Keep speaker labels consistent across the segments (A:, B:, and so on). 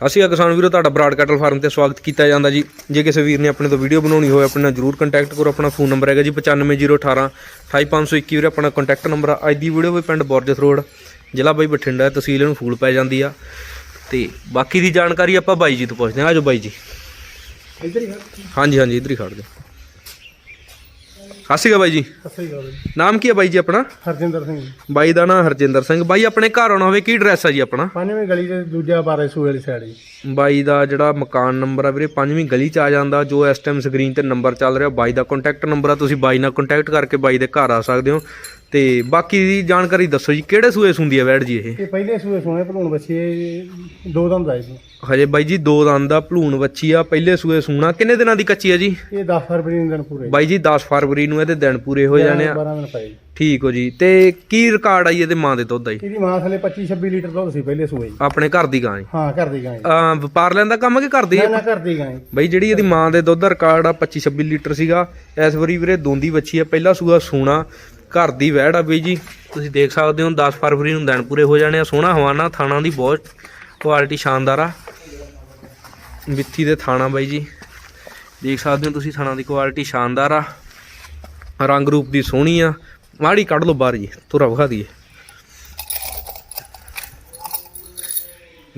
A: ਅਸੀਂ ਆ ਕਿਸਾਨ ਵੀਰੋ ਤੁਹਾਡਾ ਬਰਾਡ ਕੈਟਲ ਫਾਰਮ ਤੇ ਸਵਾਗਤ ਕੀਤਾ ਜਾਂਦਾ ਜੀ। ਜੇ ਕਿਸੇ ਵੀਰ ਨੇ ਆਪਣੇ ਤੋਂ ਵੀਡੀਓ ਬਣਾਉਣੀ ਹੋਵੇ ਆਪਣੇ ਨਾਲ ਜਰੂਰ ਕੰਟੈਕਟ ਕਰੋ। ਆਪਣਾ ਫੋਨ ਨੰਬਰ ਹੈਗਾ ਜੀ 95018 28521 ਵੀਰੇ। ਆਪਣਾ ਕੰਟੈਕਟ ਨੰਬਰ ਆ। ਅੱਜ ਦੀ ਵੀਡੀਓ ਵੀ ਪਿੰਡ ਬੋਰਜਸ ਰੋਡ ਜ਼ਿਲ੍ਹਾ ਬਾਈ ਬਠਿੰਡਾ ਤਹਿਸੀਲ ਨੂੰ ਫੂਲ ਪੈ ਜਾਂਦੀ ਆ। ਤੇ ਬਾਕੀ ਦੀ ਜਾਣਕਾਰੀ ਆਪਾਂ ਬਾਈ ਜੀ ਤੋਂ ਪੁੱਛਦੇ ਹਾਂ। ਆਜੋ ਬਾਈ ਜੀ।
B: ਇੱਧਰ ਹੀ
A: ਹਾਂਜੀ ਹਾਂਜੀ ਇੱਧਰ ਹੀ ਖੜ ਜਾਓ। ਸਤਿ ਸ਼੍ਰੀ ਅਕਾਲ ਬਾਈ ਜੀ।
B: ਸਹੀ ਗੱਲ ਹੈ
A: ਨਾਮ ਕੀ ਹੈ ਬਾਈ ਜੀ ਆਪਣਾ?
B: ਹਰਜਿੰਦਰ ਸਿੰਘ
A: ਬਾਈ ਦਾ ਨਾਮ ਹਰਜਿੰਦਰ ਸਿੰਘ। ਬਾਈ ਆਪਣੇ ਘਰ ਆਉਣਾ ਹੋਵੇ ਕੀ ਐਡਰੈਸ ਆ ਜੀ ਆਪਣਾ?
B: ਪੰਜਵੀਂ ਗਲੀ ਦੇ ਦੂਜਾ ਬਾਰੇ ਸੂਏ ਵਾਲੀ ਸਾਈਡ ਜੀ।
A: ਬਾਈ ਦਾ ਜਿਹੜਾ ਮਕਾਨ ਨੰਬਰ ਆ ਵੀਰੇ ਪੰਜਵੀਂ ਗਲੀ ਚ ਆ ਜਾਂਦਾ ਜੋ ਇਸ ਟਾਈਮ ਸਕਰੀਨ ਤੇ ਨੰਬਰ ਚੱਲ ਰਿਹਾ ਬਾਈ ਦਾ ਕੰਟੈਕਟ ਨੰਬਰ ਆ ਤੁਸੀਂ ਬਾਈ ਨਾਲ ਕੰਟੈਕਟ ਕਰਕੇ ਬਾਈ ਦੇ ਘਰ ਆ ਸਕਦੇ ਹੋ। ਤੇ ਬਾਕੀ ਦੀ ਜਾਣਕਾਰੀ ਦੱਸੋ ਜੀ ਕਿਹੜੇ ਸੂਏ ਸੁੰਦੀ ਆ ਵੈੜ ਜੀ ਇਹ?
B: ਇਹ ਪਹਿਲੇ ਸੂਏ ਸੋਹਣੇ ਭਲੂਣ ਬੱਚੇ ਦੋ ਦੰਦ ਆਏ ਸੀ।
A: ਹਜੇ ਬਾਈ ਜੀ ਦੋ ਦੰਦ ਦਾ ਭਲੂਣ ਵੱਛੀ ਆ ਪਹਿਲੇ ਸੂਏ ਸੂਣਾ। ਕਿੰਨੇ ਦਿਨਾਂ ਦੀ ਕੱਚੀ ਆ ਜੀ?
B: ਇਹ 10 ਫਰਵਰੀ ਨੂੰ ਦਿਨ ਪੂਰੇ।
A: ਬਾਈ ਜੀ 10 ਫਰਵਰੀ ਨੂੰ ਇਹਦੇ ਦਿਨ ਪੂਰੇ ਹੋ ਜਾਣੇ ਆ।
B: 12 ਦਿਨ ਪਏ। ਜੀ।
A: ਠੀਕ ਹੋ ਜੀ। ਤੇ ਕੀ ਰਿਕਾਰਡ ਆਈ ਇਹਦੇ ਮਾਂ ਦੇ ਦੁੱਧ ਦਾ ਜੀ?
B: ਇਹਦੀ ਮਾਂ ਥਲੇ 25 26 ਲੀਟਰ ਦੁੱਧ ਸੀ ਪਹਿਲੇ ਸੂਏ ਜੀ।
A: ਆਪਣੇ ਘਰ ਦੀ ਗਾਂ ਜੀ?
B: ਹਾਂ ਘਰ ਦੀ ਗਾਂ ਜੀ।
A: ਅਹ ਵਪਾਰ ਲੈਣ ਦਾ ਕੰਮ ਕਿ ਘਰ ਦੀ?
B: ਨਾ ਨਾ ਘਰ ਦੀ ਗਾਂ ਜੀ।
A: ਬਈ ਜਿਹੜੀ ਇਹਦੀ ਮਾਂ ਦੇ ਦੁੱਧ ਦਾ ਰਿਕਾਰਡ ਆ 25 26 ਲੀਟਰ ਸੀਗਾ। ਇਸ ਵਾਰੀ ਵੀਰੇ ਦੋਂਦੀ ਵੱਛੀ ਆ ਪਹਿਲਾ ਸੂਆ ਸੋਨਾ ਘਰ ਦੀ ਵਹਿੜ ਆ ਬਈ ਜੀ। ਤੁਸੀਂ ਦੇਖ ਸਕਦੇ ਹੋ 10 ਫਰਵਰੀ ਨੂੰ ਦਿਨ ਪੂਰੇ ਹੋ ਜਾਣੇ ਆ। ਸੋਹਣਾ ਹਵਾਨਾ, ਥਾਣਾ ਦੀ ਬਹੁਤ ਕੁਆਲਿਟੀ ਸ਼ਾਨਦਾਰ ਆ। ਮਿੱਥੀ ਦੇ ਥਾਣਾ ਬਾਈ ਜੀ। ਦੇਖ ਸਕਦੇ ਹੋ ਤੁਸੀਂ ਥਾਣਾ ਦੀ ਕੁਆਲਿਟੀ ਸ਼ਾਨਦਾਰ ਆ। ਰੰਗ ਰੂਪ ਦੀ ਸੋਹਣੀ ਆ। ਮਾੜੀ ਕੱਢ ਲਓ ਬਾਹਰ ਜੀ ਤੁਰਾ ਵਿਖਾ ਦਈਏ।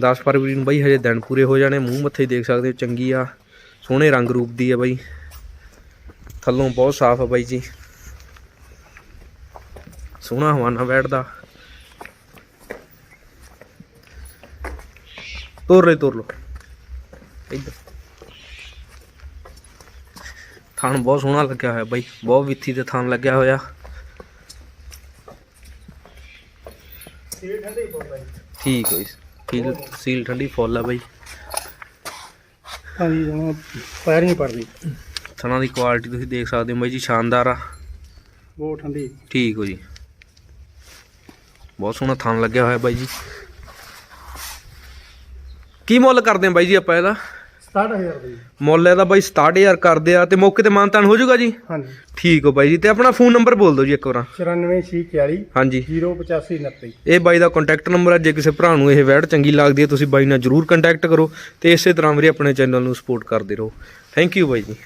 A: 10 ਫਰਵਰੀ ਨੂੰ ਬਾਈ ਹਜੇ ਦਿਨ ਪੂਰੇ ਹੋ ਜਾਣੇ, ਮੂੰਹ ਮੱਥੇ ਦੇਖ ਸਕਦੇ ਹੋ, ਚੰਗੀ ਆ। ਸੋਹਣੇ ਰੰਗ ਰੂਪ ਦੀ ਆ ਬਾਈ। ਥੱਲੋਂ ਬਹੁਤ ਸਾਫ਼ ਆ ਬਾਈ ਜੀ। ਸੋਹਣਾ ਹਵਾਨਾ ਬੈਠਦਾ। ਤੋਰ ਲੈ ਤੋਰ ਲੋ ਇੱਧਰ। ਥਾਣ ਬਹੁਤ ਸੋਹਣਾ ਲੱਗਿਆ ਹੋਇਆ ਬਾਈ ਬਹੁਤ ਵਿੱਥੀ ਤੇ ਥਾਣ ਲੱਗਿਆ ਹੋਇਆ। ਠੀਕ ਹੋਈ ਫੀਲ ਸੀਲ ਠੰਡੀ ਫੁੱਲ ਆ ਬਾਈ।
B: ਹਾਂਜੀ ਜਮਾ ਪੈਰ ਨਹੀਂ ਪੜਦੀ
A: ਥਣਾ ਦੀ ਕੁਆਲਿਟੀ ਤੁਸੀਂ ਦੇਖ ਸਕਦੇ ਹੋ ਬਾਈ ਜੀ ਸ਼ਾਨਦਾਰ ਆ।
B: ਬਹੁਤ ਠੰਡੀ।
A: ਠੀਕ ਹੋ ਜੀ। ਬਹੁਤ ਸੋਹਣਾ ਥਣ ਲੱਗਿਆ ਹੋਇਆ ਬਾਈ ਜੀ। ਕੀ ਮੁੱਲ ਕਰਦੇ ਆ ਬਾਈ ਜੀ ਆਪਾਂ ਇਹਦਾ?
B: 67000 ਦੀ
A: ਮੁੱਲ ਇਹਦਾ ਬਾਈ 67000 ਕਰਦੇ ਆ ਤੇ ਮੌਕੇ ਤੇ ਮਾਨਤਾਨ ਹੋ ਜਾਊਗਾ ਜੀ?
B: ਹਾਂਜੀ।
A: ਠੀਕ ਹੋ ਬਾਈ ਜੀ ਤੇ ਆਪਣਾ ਫੋਨ ਨੰਬਰ ਬੋਲ ਦਿਓ ਜੀ ਇੱਕ ਵਾਰ।
B: 94641
A: ਹਾਂਜੀ।
B: 08529
A: ਇਹ ਬਾਈ ਦਾ ਕੰਟੈਕਟ ਨੰਬਰ ਹੈ ਜੇ ਕਿਸੇ ਭਰਾ ਨੂੰ ਇਹ ਵੈੜ ਚੰਗੀ ਲੱਗਦੀ ਹੈ ਤੁਸੀਂ ਬਾਈ ਨਾਲ ਜਰੂਰ ਕੰਟੈਕਟ ਕਰੋ ਤੇ ਇਸੇ ਤਰ੍ਹਾਂ ਵੀਰੇ ਆਪਣੇ ਚੈਨਲ ਨੂੰ ਸਪੋਰਟ ਕਰਦੇ ਰਹੋ। ਥੈਂਕ ਯੂ ਬਾਈ ਜੀ।